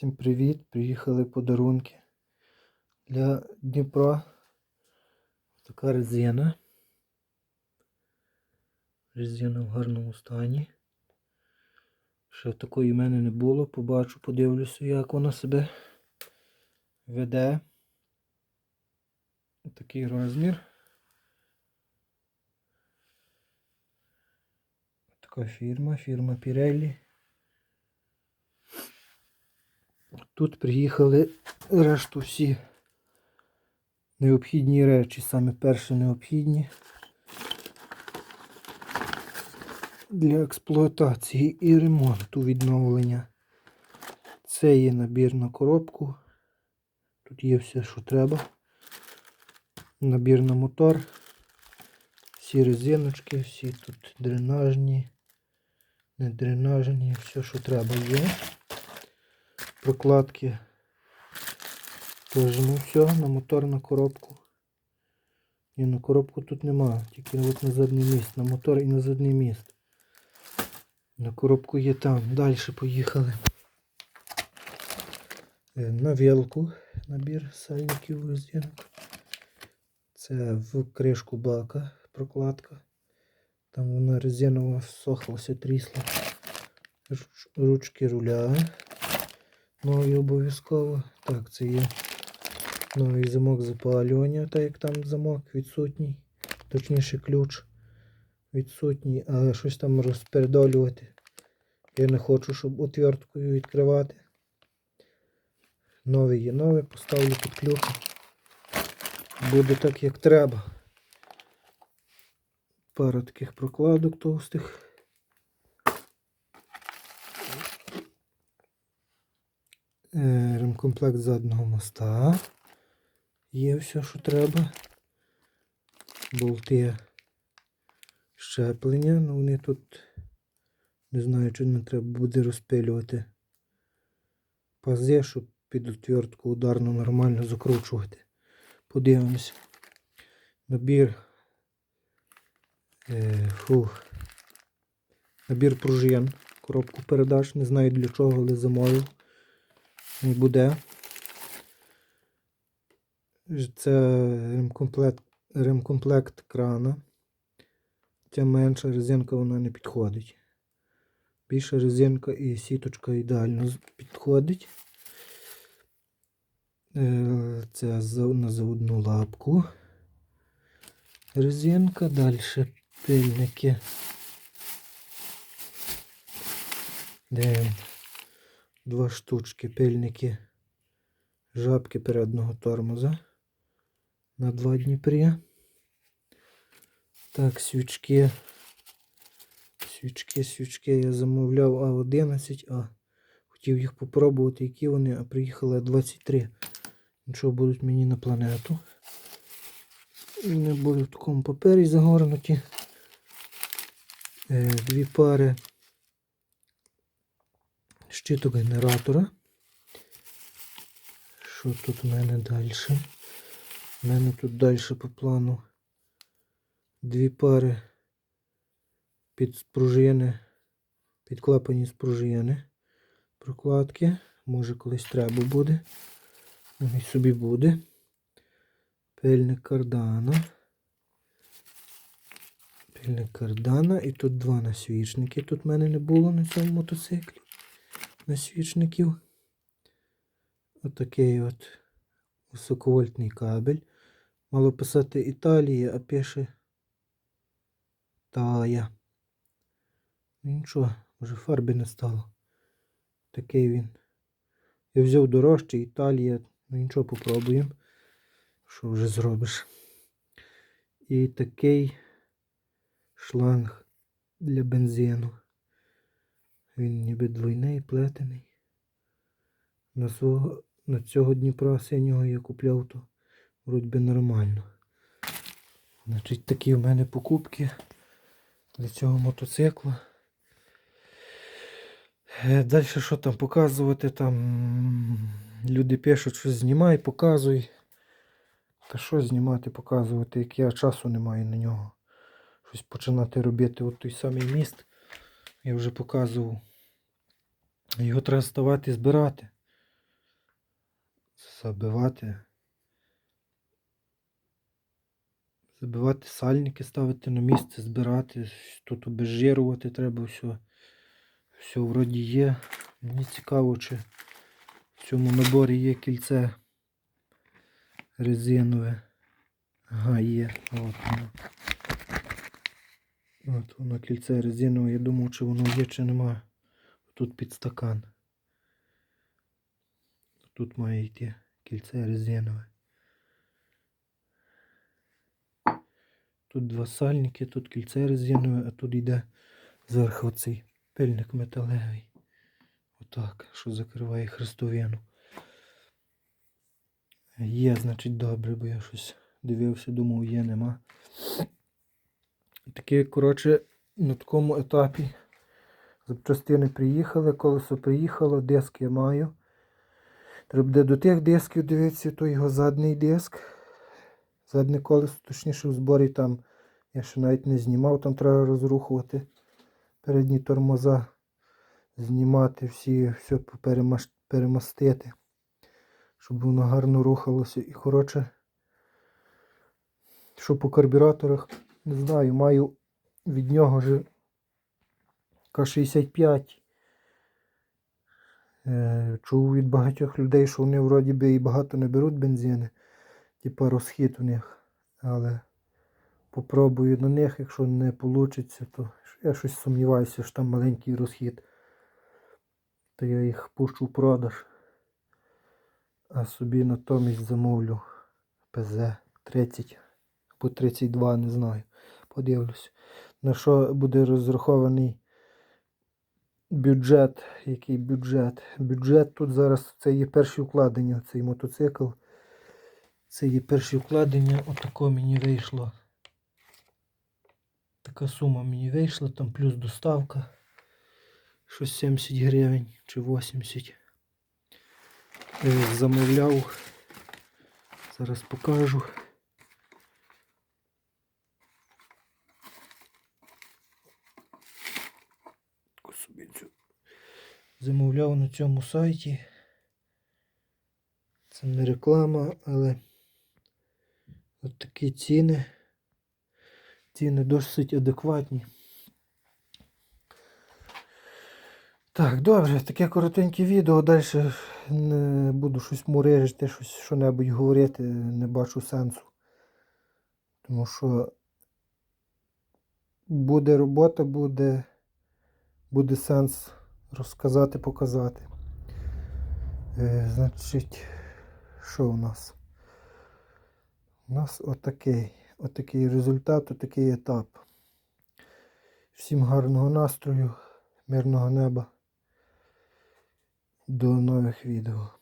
Всім привіт! Приїхали подарунки для Дніпра. Така резина. Резина в гарному стані. Ще такої в мене не було. Побачу, подивлюся, як вона себе веде. Такий розмір. Така фірма, фірма Pirelli. Тут приїхали решту всі необхідні речі, саме перші необхідні для експлуатації і ремонту відновлення. Це є набір на коробку. Тут є все, що треба. Набір на мотор. Всі резиночки, всі тут дренажні, не дренажні, все, що треба є прокладки. Теж ну все, на мотор на коробку. І на коробку тут нема, тільки от на задній міст, на мотор і на задній міст. На коробку є там. Далі поїхали. Е, На вілку набір сальників резинок. Це в кришку бака прокладка. Там вона резинова всохлася, трісла. Ручки руля. Новий обов'язково. Так, це є новий замок запалювання, так як там замок відсутній. Точніше ключ відсутній, а щось там розпередолювати. Я не хочу, щоб отверткою відкривати. Новий є новий, поставлю під ключ. Буде так, як треба. Пара таких прокладок товстих. Ремкомплект заднього моста. Є все, що треба. Болти щеплення. Ну вони тут не знаю, чи не треба буде розпилювати пази, щоб під отвертку ударно нормально закручувати. Подивимося. Набір. Е, фух. Набір пружин. Коробку передач. Не знаю для чого, але замовив буде. Це ремкомплект, ремкомплект крана. Ця менша резинка вона не підходить. Більша резинка і сіточка ідеально підходить. Е, Це на заводну лапку. Резинка, далі пильники. Де два штучки пильники жабки переднього тормоза на два Дніпрі. Так, свічки. Свічки, свічки я замовляв А11, а хотів їх попробувати, які вони, а приїхали 23. Нічого будуть мені на планету. Вони будуть в такому папері загорнуті. Е, Дві пари щиток генератора. Що тут у мене далі? У мене тут далі по плану дві пари під спружини, підклапані спружини, прокладки. Може колись треба буде. І собі буде. Пильник кардана. Пильник кардана. І тут два насвічники. Тут в мене не було на цьому мотоциклі насвічників. Отакий от високовольтний кабель. Мало писати Італія, а пише Тая. Ну нічого, вже фарби не стало. Такий він. Я взяв дорожчий Італія. Ну нічого, попробуємо. Що вже зробиш. І такий шланг для бензину. Він ніби двойний, плетений. На, свого, на цього Дніпра синього я купляв, то вроді би нормально. Значить, такі в мене покупки для цього мотоцикла. Далі що там показувати? Там люди пишуть, що знімай, показуй. Та що знімати, показувати, як я часу не маю на нього. Щось починати робити. От той самий міст. Я вже показував. Його треба ставати збирати. Забивати. Забивати сальники, ставити на місце, збирати, тут обезжирувати треба все. Все вроді є. Мені цікаво, чи в цьому наборі є кільце резинове. Ага, є. От воно. От воно кільце резинове. Я думав, чи воно є, чи нема. Тут під стакан. Тут має йти кільце резинове. Тут два сальники, тут кільце резинове, а тут йде зверху оцей пильник металевий. Отак, що закриває хрестовину. Є, значить, добре, бо я щось дивився, думав, є, нема. Такі, коротше, на такому етапі запчастини приїхали, колесо приїхало, диск я маю. Треба буде до тих дисків дивитися, то його задній диск. Заднє колесо, точніше в зборі там я ще навіть не знімав, там треба розрухувати передні тормоза, знімати всі, все перемастити, щоб воно гарно рухалося. І коротше, що по карбюраторах, не знаю, маю від нього вже К-65. Е, Чув від багатьох людей, що вони вроді би і багато не беруть бензини, типа розхід у них. Але попробую на них, якщо не вийде, то я щось сумніваюся, що там маленький розхід. То я їх пущу в продаж. А собі натомість замовлю ПЗ-30 або 32, не знаю. Подивлюсь. На що буде розрахований бюджет. Який бюджет? Бюджет тут зараз це є перші вкладення, цей мотоцикл. Це є перші вкладення. Отако мені вийшло. Така сума мені вийшла, там плюс доставка. Щось 70 гривень чи 80. Е, Замовляв. Зараз покажу. Замовляв на цьому сайті. Це не реклама, але от такі ціни. Ціни досить адекватні. Так, добре, таке коротеньке відео. Далі не буду щось мурежити, щось що-небудь говорити, не бачу сенсу. Тому що буде робота, буде, буде сенс розказати, показати. Е, значить, що у нас? У нас отакий, отакий результат, отакий етап. Всім гарного настрою, мирного неба. До нових відео.